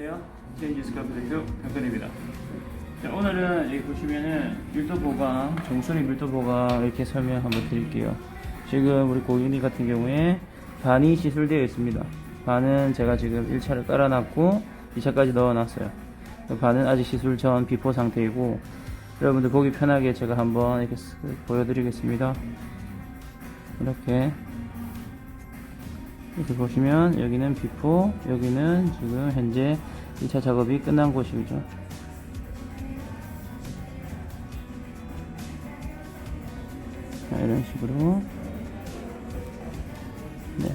안녕하세요. 체인지스 카페 대표 강편입니다. 자, 오늘은 여기 보시면은 밀도 보강, 정수리 밀도 보강 이렇게 설명 한번 드릴게요. 지금 우리 고객님 같은 경우에 반이 시술되어 있습니다. 반은 제가 지금 1차를 깔아놨고 2차까지 넣어놨어요. 반은 아직 시술 전 비포 상태이고 여러분들 보기 편하게 제가 한번 이렇게 쓱 보여드리겠습니다. 이렇게 이렇게 보시면 여기는 비포 여기는 지금 현재 1차 작업이 끝난 곳이죠. 자, 이런 식으로. 네.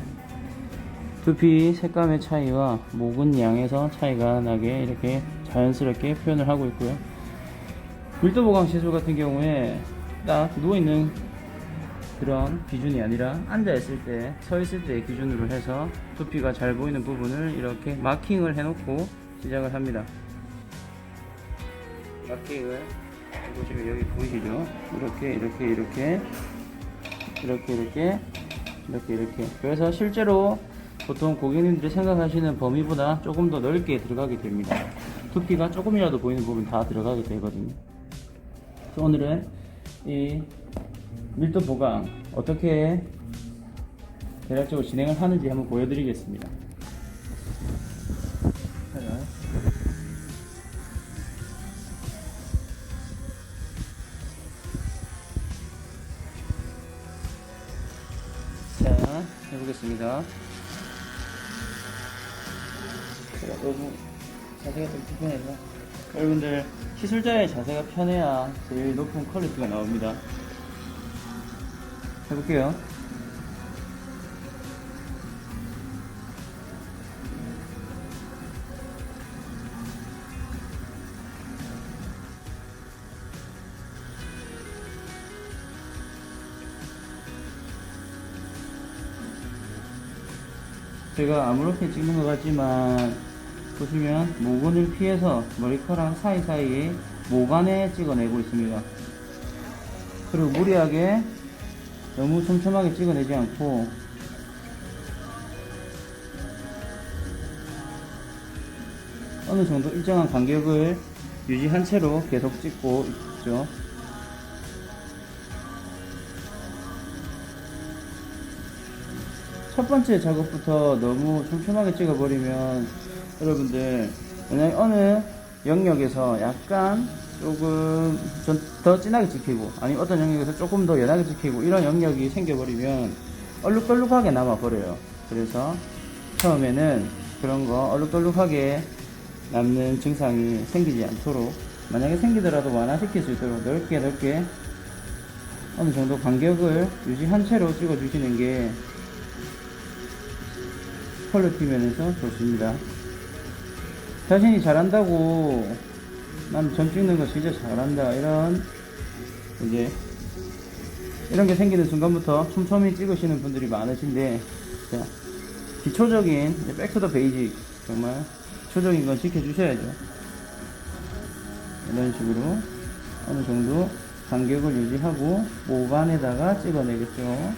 두피 색감의 차이와 목은 양에서 차이가 나게 이렇게 자연스럽게 표현을 하고 있고요. 밀도 보강 시술 같은 경우에 딱 누워있는 그런 기준이 아니라 앉아 있을 때, 서 있을 때 기준으로 해서 두피가 잘 보이는 부분을 이렇게 마킹을 해놓고 시작을 합니다. 마킹을 보시면 여기 보이시죠? 이렇게 이렇게 이렇게 이렇게 이렇게 이렇게 이렇게 그래서 실제로 보통 고객님들이 생각하시는 범위보다 조금 더 넓게 들어가게 됩니다. 두피가 조금이라도 보이는 부분 다 들어가게 되거든요. 그래서 오늘은 이 밀도 보강 어떻게 대략적으로 진행을 하는지 한번 보여드리겠습니다. 자, 자, 해보겠습니다. 제가 너무 자세가 좀 불편해서 여러분들 시술자의 자세가 편해야 제일 높은 퀄리티가 나옵니다. 해볼게요. 제가 아무렇게 찍는 것 같지만 보시면 모근을 피해서 머리카락 사이사이에 모간에 찍어내고 있습니다. 그리고 무리하게 너무 촘촘하게 찍어내지 않고 어느 정도 일정한 간격을 유지한 채로 계속 찍고 있죠. 첫 번째 작업부터 너무 촘촘하게 찍어버리면 여러분들 만약에 어느 영역에서 약간 조금 좀 더 진하게 찍히고 아니 어떤 영역에서 조금 더 연하게 찍히고 이런 영역이 생겨버리면 얼룩덜룩하게 남아버려요 그래서 처음에는 그런 거 얼룩덜룩하게 남는 증상이 생기지 않도록 만약에 생기더라도 완화시킬 수 있도록 넓게 넓게 어느 정도 간격을 유지한 채로 찍어주시는 게 퀄리티 면에서 좋습니다. 자신이 잘한다고 난 점 찍는 거 진짜 잘한다. 이런 이제 이런 게 생기는 순간부터 촘촘히 찍으시는 분들이 많으신데 자 기초적인 백투더 베이직 정말 기초적인 건 지켜주셔야죠. 이런 식으로 어느 정도 간격을 유지하고 모반에다가 찍어내겠죠.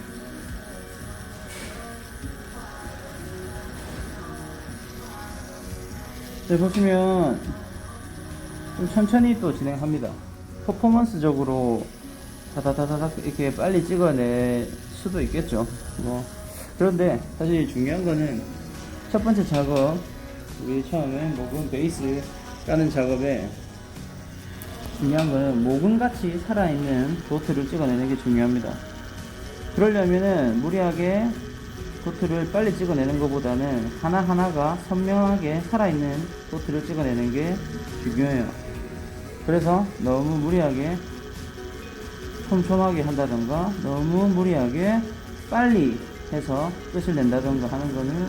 네, 보시면 좀 천천히 또 진행합니다. 퍼포먼스적으로 다다다다닥 이렇게 빨리 찍어낼 수도 있겠죠. 뭐 그런데 사실 중요한 거는 첫 번째 작업 우리 처음에 목은 베이스 까는 작업에 중요한 거는 목은같이 살아있는 도트를 찍어내는 게 중요합니다. 그러려면은 무리하게 도트를 빨리 찍어내는 것보다는 하나하나가 선명하게 살아있는 도트를 찍어내는 게 중요해요. 그래서 너무 무리하게 촘촘하게 한다던가 너무 무리하게 빨리 해서 끝을 낸다던가 하는 거는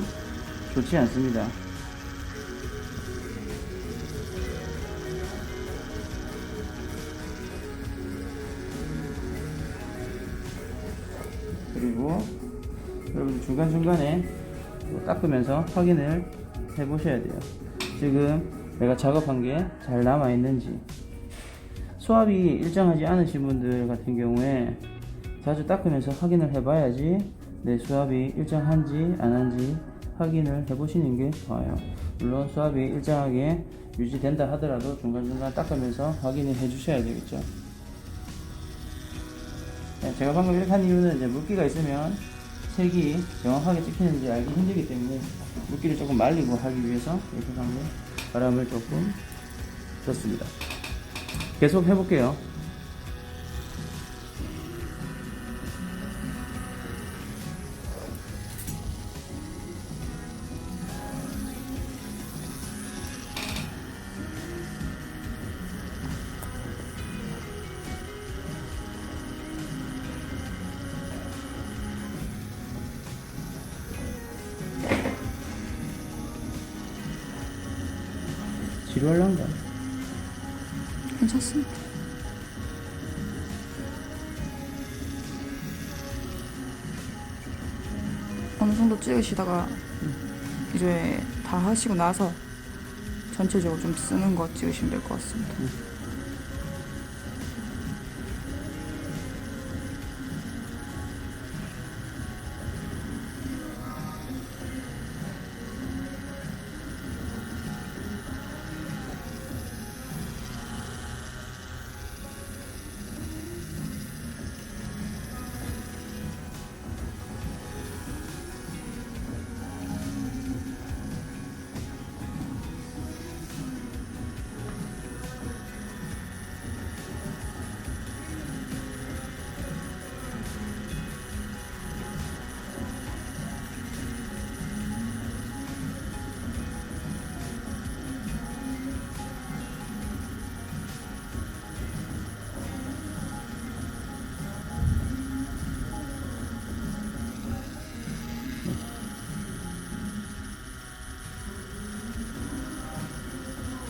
좋지 않습니다. 그리고 여러분 중간중간에 닦으면서 확인을 해 보셔야 돼요. 지금 내가 작업한 게 잘 남아 있는지 수압이 일정하지 않으신 분들 같은 경우에 자주 닦으면서 확인을 해 봐야지 내 수압이 일정한지 안 한지 확인을 해 보시는 게 좋아요. 물론 수압이 일정하게 유지된다 하더라도 중간중간 닦으면서 확인을 해 주셔야 되겠죠. 네, 제가 방금 이렇게 한 이유는 이제 물기가 있으면 색이 정확하게 찍히는지 알기 힘들기 때문에 물기를 조금 말리고 하기 위해서 이렇게 방금 바람을 조금 줬습니다. 계속 해볼게요. 지루할란가? 괜찮습니다. 어느 정도 찍으시다가 이제 다 하시고 나서 전체적으로 좀 쓰는 거 찍으시면 될 것 같습니다.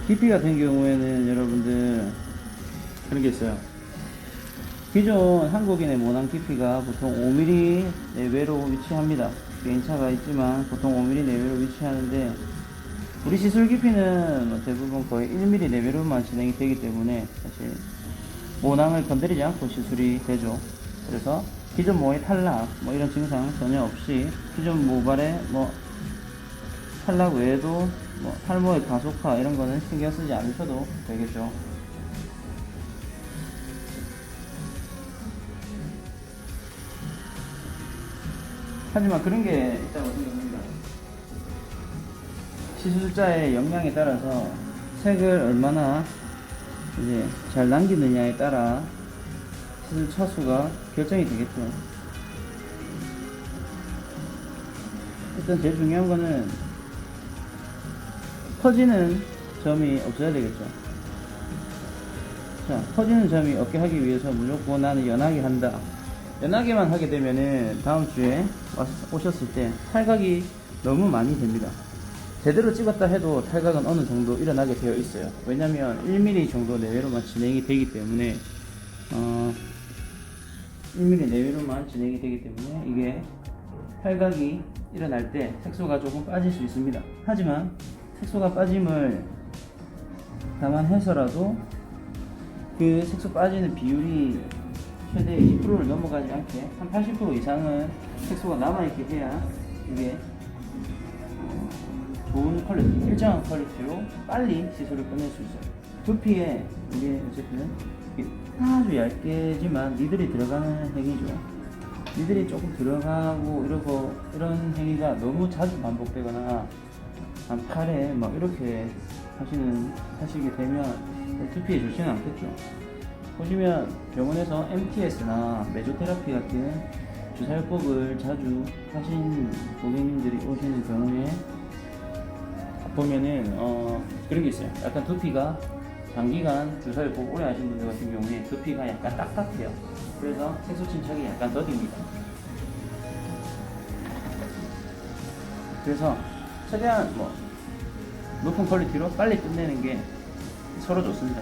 깊이 같은 경우에는 여러분들 그런 게 있어요. 기존 한국인의 모낭 깊이가 보통 5mm 내외로 위치합니다. 개인차가 있지만 보통 5mm 내외로 위치하는데 우리 시술 깊이는 뭐 대부분 거의 1mm 내외로만 진행이 되기 때문에 사실 모낭을 건드리지 않고 시술이 되죠. 그래서 기존 모의 탈락 뭐 이런 증상 전혀 없이 기존 모발의 뭐 탈락 외에도 뭐 탈모의 가속화 이런 거는 신경 쓰지 않으셔도 되겠죠. 하지만 그런 게 있다고 생각합니다. 시술자의 역량에 따라서 색을 얼마나 이제 잘 남기느냐에 따라 시술 차수가 결정이 되겠죠. 일단 제일 중요한 거는 퍼지는 점이 없어야 되겠죠. 자, 퍼지는 점이 없게 하기 위해서 무조건 나는 연하게 한다. 연하게만 하게 되면은 다음 주에 왔- 오셨을 때 탈각이 너무 많이 됩니다. 제대로 찍었다 해도 탈각은 어느 정도 일어나게 되어 있어요. 왜냐면 1mm 정도 내외로만 진행이 되기 때문에, 어, 1mm 내외로만 진행이 되기 때문에 이게 탈각이 일어날 때 색소가 조금 빠질 수 있습니다. 하지만 색소가 빠짐을 감안해서라도 그 색소 빠지는 비율이 최대 20%를 넘어가지 않게 한 80% 이상은 색소가 남아있게 해야 이게 어, 좋은 퀄리티, 일정한 퀄리티로 빨리 시술을 끝낼 수 있어요. 두피에 이게 어쨌든 아주 얇게지만 니들이 들어가는 행위죠. 니들이 조금 들어가고 이러고 이런 행위가 너무 자주 반복되거나 한 팔에 막 이렇게 하시는 하시게 되면 두피에 좋지는 않겠죠. 보시면 병원에서 MTS나 메조테라피 같은 주사요법을 자주 하신 고객님들이 오시는 경우에 보면은 어 그런 게 있어요. 약간 두피가 장기간 주사요법 오래 하신 분들 같은 경우에 두피가 약간 딱딱해요. 그래서 색소 침착이 약간 더딥니다. 그래서 최대한 뭐 높은 퀄리티로 빨리 끝내는 게 서로 좋습니다.